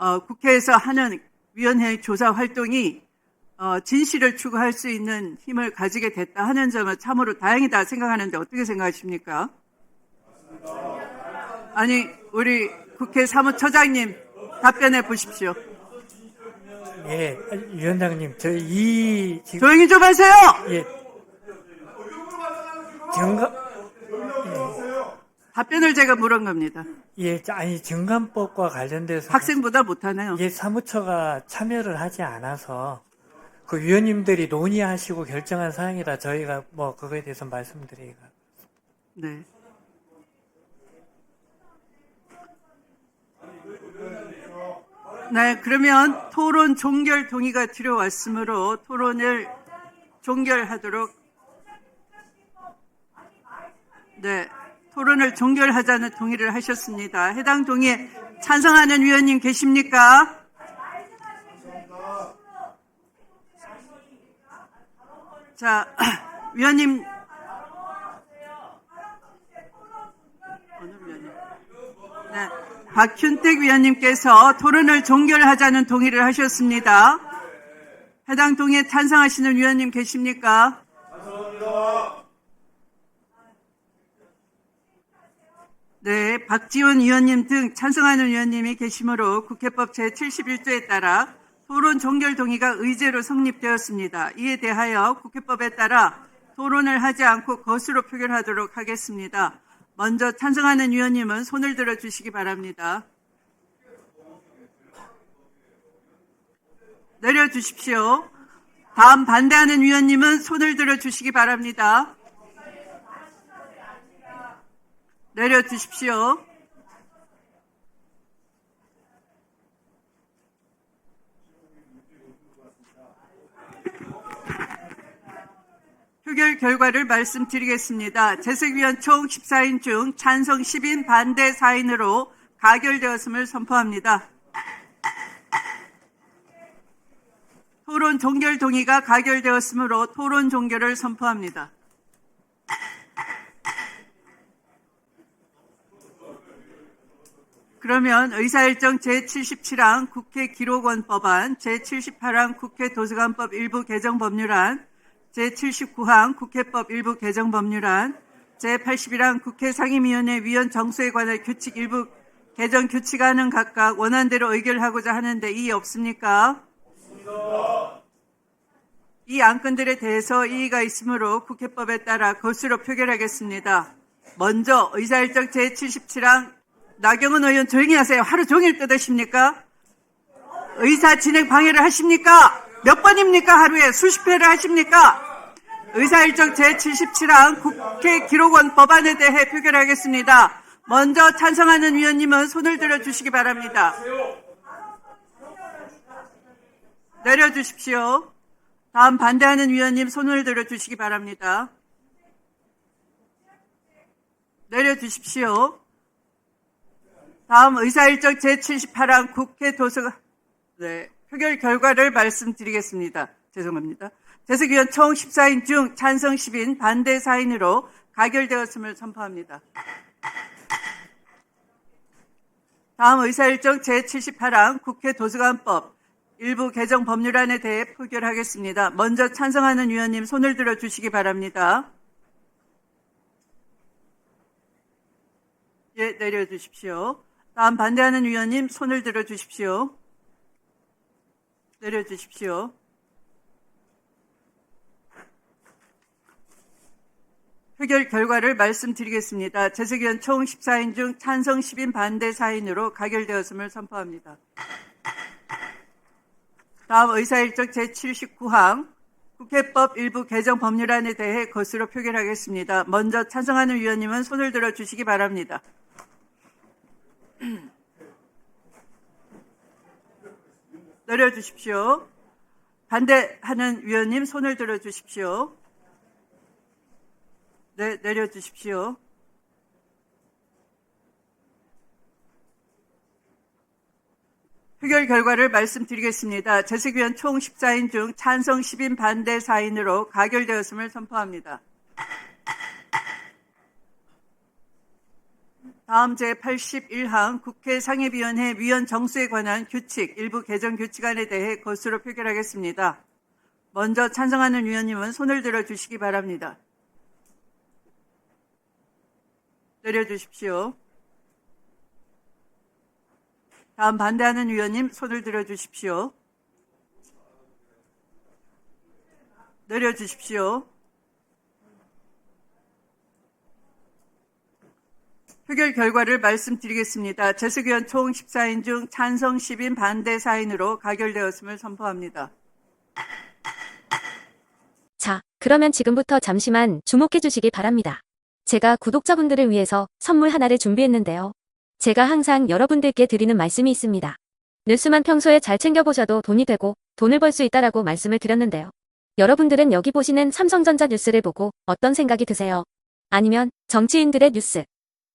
어, 국회에서 하는 위원회 조사 활동이 어, 진실을 추구할 수 있는 힘을 가지게 됐다 하는 점은 참으로 다행이다 생각하는데 어떻게 생각하십니까? 아니 우리 국회 사무처장님 답변해 보십시오. 예, 위원장님, 저이 지금 조용히 좀 하세요. 예 정감 답변을 제가 물은 겁니다. 예 자, 아니 정감법과 관련돼서 학생보다 못하네요. 예 사무처가 참여를 하지 않아서 그 위원님들이 논의하시고 결정한 사항이라 저희가 뭐 그거에 대해서 말씀드리기가 네. 네, 그러면 토론 종결 동의가 들어왔으므로 토론을 종결하도록 네, 토론을 종결하자는 동의를 하셨습니다. 해당 동의에 찬성하는 위원님 계십니까? 자, 위원님 어느 위원님? 네, 박윤택 위원님께서 토론을 종결하자는 동의를 하셨습니다. 해당 동의에 찬성하시는 위원님 계십니까? 네, 박지원 위원님 등 찬성하는 위원님이 계시므로 국회법 제71조에 따라 토론 종결 동의가 의제로 성립되었습니다. 이에 대하여 국회법에 따라 토론을 하지 않고 거수로 표결하도록 하겠습니다. 먼저 찬성하는 위원님은 손을 들어 주시기 바랍니다. 내려 주십시오. 다음 반대하는 위원님은 손을 들어 주시기 바랍니다. 내려 주십시오. 표결 결과를 말씀드리겠습니다. 재석위원 총 14인 중 찬성 10인 반대 4인으로 가결되었음을 선포합니다. 토론 종결 동의가 가결되었으므로 토론 종결을 선포합니다. 그러면 의사일정 제77항 국회 기록원 법안, 제78항 국회 도서관법 일부 개정 법률안, 제79항 국회법 일부 개정 법률안, 제81항 국회 상임위원회 위원 정수에 관한 규칙 일부 개정 규칙안은 각각 원안대로 의결하고자 하는데 이의 없습니까? 이 안건들에 대해서 이의가 있으므로 국회법에 따라 거수로 표결하겠습니다. 먼저 의사일정 제77항 나경원 의원 조용히 하세요. 하루 종일 뜯으십니까? 의사 진행 방해를 하십니까? 몇 번입니까? 하루에 수십 회를 하십니까? 의사일정 제77항 국회 기록원 법안에 대해 표결하겠습니다. 먼저 찬성하는 위원님은 손을 들어 주시기 바랍니다. 내려주십시오. 다음 반대하는 위원님 손을 들어 주시기 바랍니다. 내려주십시오. 다음 의사일정 제78항 국회 도서관 네, 표결 결과를 말씀드리겠습니다. 죄송합니다. 재석위원 총 14인 중 찬성 10인 반대 4인으로 가결되었음을 선포합니다. 다음 의사일정 제78항 국회 도서관법 일부 개정 법률안에 대해 표결하겠습니다. 먼저 찬성하는 위원님 손을 들어 주시기 바랍니다. 예, 내려 주십시오. 다음 반대하는 위원님 손을 들어 주십시오. 내려 주십시오. 표결 결과를 말씀드리겠습니다. 재석위원 총 14인 중 찬성 10인 반대 4인으로 가결되었음을 선포합니다. 다음 의사일정 제79항 국회법 일부 개정 법률안에 대해 거수로 표결하겠습니다. 먼저 찬성하는 위원님은 손을 들어 주시기 바랍니다. 내려주십시오. 반대하는 위원님 손을 들어 주십시오. 네, 내려주십시오. 표결 결과를 말씀드리겠습니다. 재석위원 총 14인 중 찬성 10인 반대 4인으로 가결되었음을 선포합니다. 다음 제81항 국회 상임위원회 위원 정수에 관한 규칙 일부 개정 규칙안에 대해 것으로 표결하겠습니다. 먼저 찬성하는 위원님은 손을 들어 주시기 바랍니다. 내려 주십시오. 다음 반대하는 위원님 손을 들어 주십시오. 내려 주십시오. 표결 결과를 말씀드리겠습니다. 재석 의원 총 14인 중 찬성 10인 반대 4인으로 가결되었음을 선포합니다. 자, 그러면 지금부터 잠시만 주목해 주시기 바랍니다. 제가 구독자분들을 위해서 선물 하나를 준비했는데요. 제가 항상 여러분들께 드리는 말씀이 있습니다. 뉴스만 평소에 잘 챙겨보셔도 돈이 되고 돈을 벌 수 있다라고 말씀을 드렸는데요. 여러분들은 여기 보시는 삼성전자 뉴스를 보고 어떤 생각이 드세요? 아니면 정치인들의 뉴스,